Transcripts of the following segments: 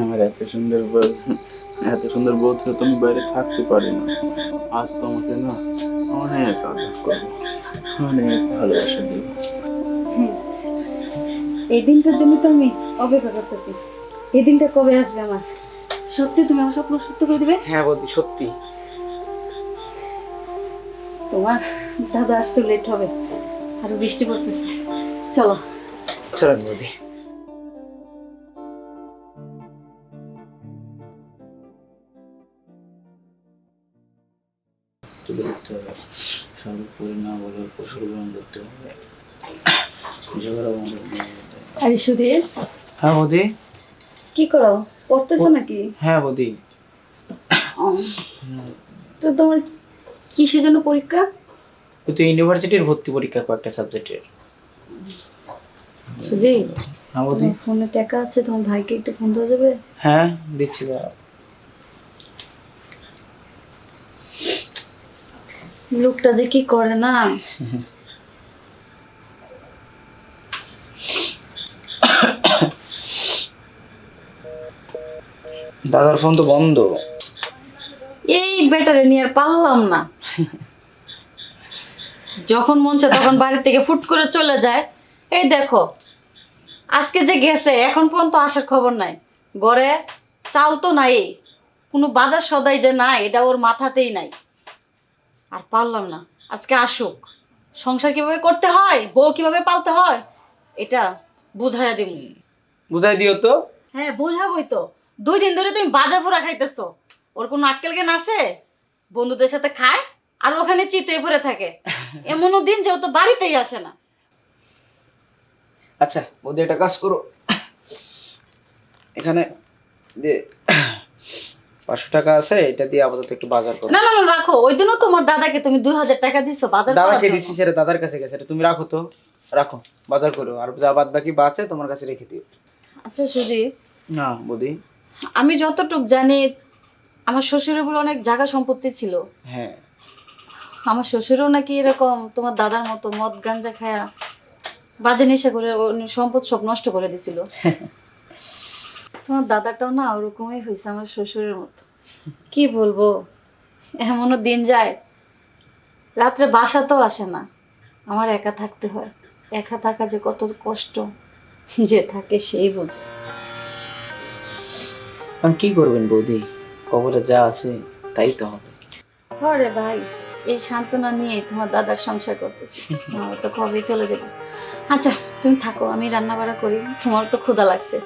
আমার এত সুন্দর বউ এত সুন্দর বউ থেকে তুমি বাইরে থাকতে পারি না। আজ তোমাকে না অনেক আদর করব অনেক ভালোবাসা দেবো এই দিনটার জন্য তো আমি অপেক্ষা করতেছি। এই দিনটা কবে আসবে আমার? সত্যি তুমি আমার স্বপ্ন সত্য করে দিবে? হ্যাঁ বৌদি সত্যি। তোমার দাদা আসতে লেট হবে আরও বৃষ্টি পড়তেছে। চলো। চলেন বৌদি। সর্বোপরি না বলে পশুর গ্রহণ করতে হবে। আরে সুধীর হ্যাঁ বৌদি। কি করো? পড়তেছো নাকি? হ্যাঁ বৌদি। তো তোমার কিসের জন্য পরীক্ষা? ওই তো ইউনিভার্সিটির ভর্তি পরীক্ষা কয়েকটা সাবজেক্টের। সুধীর হ্যাঁ বৌদি। ফোনে টাকা আছে তোমার ভাইকে একটু ফোন দেওয়া যাবে? হ্যাঁ দিচ্ছি দাঁড়াও। লোকটা যে কি করে না? দাদার ফোন তো বন্ধ। এই ব্যাটারে নিয়ে আর পারলাম না। যখন মন চায় তখন বাড়ি থেকে ফুট করে চলে যায়। এই দেখো আজকে যে গেছে এখন পর্যন্ত আসার খবর নাই। গড়ে চাল তো নাই কোনো বাজার সদাই যে নাই এটা ওর মাথাতেই নাই। আর পারলাম না। আজকে আসুক। সংসার কীভাবে করতে হয় বউ কীভাবে পালতে হয় এটা বুঝাইয়া দিব বুঝাই দিও তো। হ্যাঁ বুঝাবই তো। দুই দিন ধরে তুমি বাজা ফোরা খাইতেছো। ওর কোনো আক্কেল জ্ঞান আছে? বন্ধুদের সাথে খায় আর ওখানে চিতে ভরে থাকে। এমনও দিন যে ও তো বাড়িতেই আসে না। আচ্ছা বৌদি একটা কাজ করো। এখানে যে পাঁচশো টাকা আছে এটা দিয়ে আপাতত একটু বাজার করো। না না না রাখো। ওই দিনও তোমার দাদাকে তুমি দুই হাজার টাকা দিছো বাজার দাদাকে জন্য। দিচ্ছি সেটা দাদার কাছে গেছে এটা তুমি রাখো তো। রাখো বাজার করো। আর যা বাদ বাকি বাঁচে তোমার কাছে রেখে দিও। আচ্ছা সুজি। না বৌদি। আমি যতটুক জানি আমার শ্বশুরের বলে অনেক জায়গা সম্পত্তি ছিল। হ্যাঁ। আমার শ্বশুরও নাকি এরকম তোমার দাদার মতো মদ গাঞ্জা খায়া বাজে নেশা করে সম্পদ সব নষ্ট করে দিছিল। তোমার দাদাটাও না ওরকমই হয়েছে আমার শ্বশুরের মতো। কি বলব? এমনও দিন যায়। রাত্রে বাসাতেও আসে না। আমার একা থাকতে হয়। একা থাকা যে কত কষ্ট যে থাকে সেই বোঝে। এখন কি করবেন বৌদি? কবরে যা আছে তাই তো হবে। হরে ভাই এই সান্ত্বনা নিয়ে তোমার দাদার সংসার করতেছি। আমার তো কবে চলে যেত আচ্ছা তুমি থাকো আমি রান্না বাড়া করি। তোমার তো ক্ষুধা লাগছে।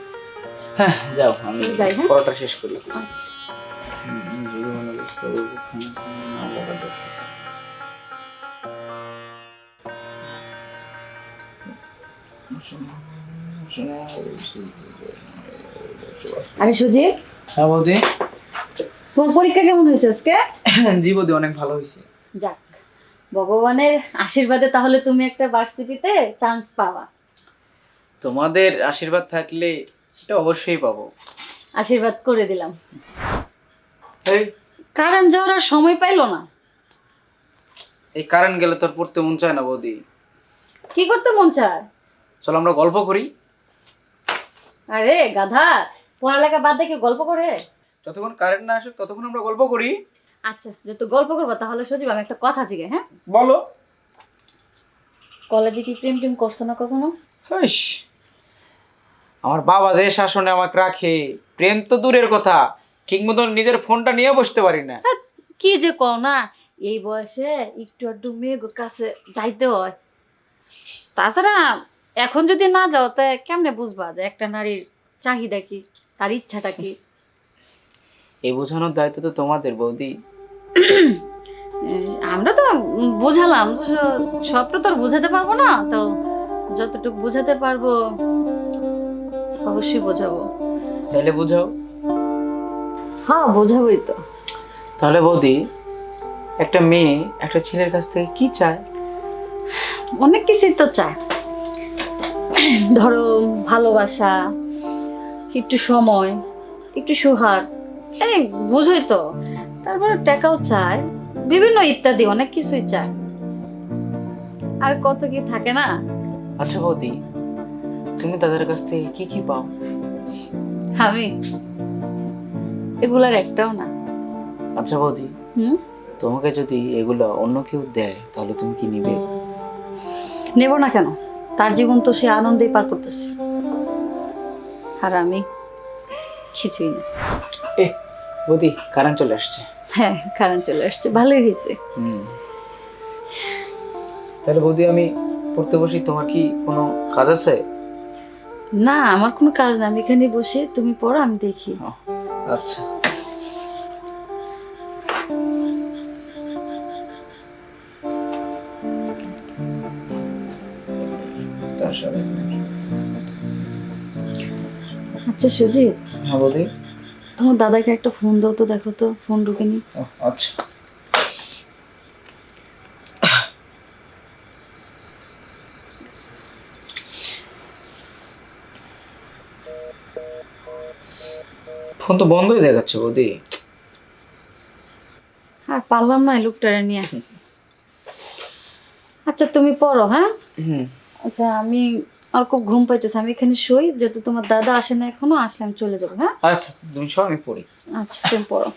হ্যাঁ যাও আমি যাই, হ্যাঁ? পরোটা শেষ করি। আচ্ছা। যদি মনে বুঝতে আরে সুজি। হ্যাঁ বৌদি। তোমার পরীক্ষা কেমন হয়েছে আজকে? জি বৌদি অনেক ভালো হয়েছে। যাক ভগবানের আশীর্বাদে তাহলে তুমি একটা ভার্সিটিতে চান্স পাওয়া। তোমাদের আশীর্বাদ থাকলে সেটা অবশ্যই পাবো। আশীর্বাদ করে দিলাম। এই কারণ যাওয়ার আর সময় পাইলো না। এই কারেন্ট গেলে তোর পড়তে মন চায় না বৌদি। কি করতে মন চায়? চলো আমরা গল্প করি। আরে গাধা পড়ালেখা বাদ দেখে গল্প করে? যতক্ষণ কারেন্ট না আসে ততক্ষণ আমরা গল্প করি। আচ্ছা যেহেতু গল্প করব তাহলে সজীব আমি একটা কথা জিগে হ্যাঁ? বলো। কলেজে কি প্রেম টেম করছ না কখনো? হাইস। আমার বাবা যে শাসনে আমাকে রাখে প্রেম তো দূরের কথা। ঠিক মতন নিজের ফোনটা নিয়ে বসতে পারি না। কি যে কও না এই বয়সে একটু একটু মেয়ে কাছে যাইতে হয়। তাছাড়া এখন যদি না যাও তা কেমনে বুঝবা যে একটা নারীর চাহিদা কি তার ইচ্ছাটা কি? এই বোঝানোর দায়িত্ব তো তোমাদের বৌদি। আমরা তো বোঝালাম সবটা তো আর বোঝাতে পারব না। তো যতটুকু বোঝাতে পারব অবশ্যই বোঝাবো। তাহলে বোঝাও। হ্যাঁ বোঝাবোই তো। তাহলে বৌদি একটা মেয়ে একটা ছেলের কাছ থেকে কি চায়? অনেক কিছুই তো চায়। ধরো ভালোবাসা একটু সময় একটু সোহাগ এই বুঝোই তো। তারপরে টাকাও চায় বিভিন্ন ইত্যাদি অনেক কিছুই চায়। আর কত কি থাকে না? আচ্ছা বৌদি তুমি তাদের কাছ থেকে কি কি পাও? আমি? এগুলার একটাও না। আচ্ছা বৌদি হুম? তোমাকে যদি এগুলো অন্য কেউ দেয় তাহলে তুমি কি নিবে? নেব না কেন? তার জীবন তো সে আনন্দেই পার করতেছে। আর আমি কিছুই না। এ বৌদি কারেন্ট চলে আসছে। হ্যাঁ কারেন্ট চলে আসছে। ভালোই হয়েছে। হুম। তাহলে বৌদি আমি পড়তে বসি। তোমার কি কোনো কাজ আছে? না আমার কোনো কাজ না আমি এখানে বসে তুমি পড়ো আমি দেখি। আচ্ছা। আচ্ছা সুজিত। হ্যাঁ বৌদি তোমার দাদাকে একটা ফোন দাও তো দেখো তো ফোন ঢুকে নি। আচ্ছা। ফোন তো বন্ধই দেখাচ্ছে বৌদি। আর পারলাম না লোকটারে নিয়ে। আচ্ছা তুমি পড়ো হ্যাঁ? আচ্ছা আমি আর খুব ঘুম পাইতেছে আমি এখানে শুই যেহেতু তোমার দাদা আসে না এখনও আসলে আমি চলে যাব হ্যাঁ? আচ্ছা তুমি সব আমি পড়ি। আচ্ছা তুমি পড়ো।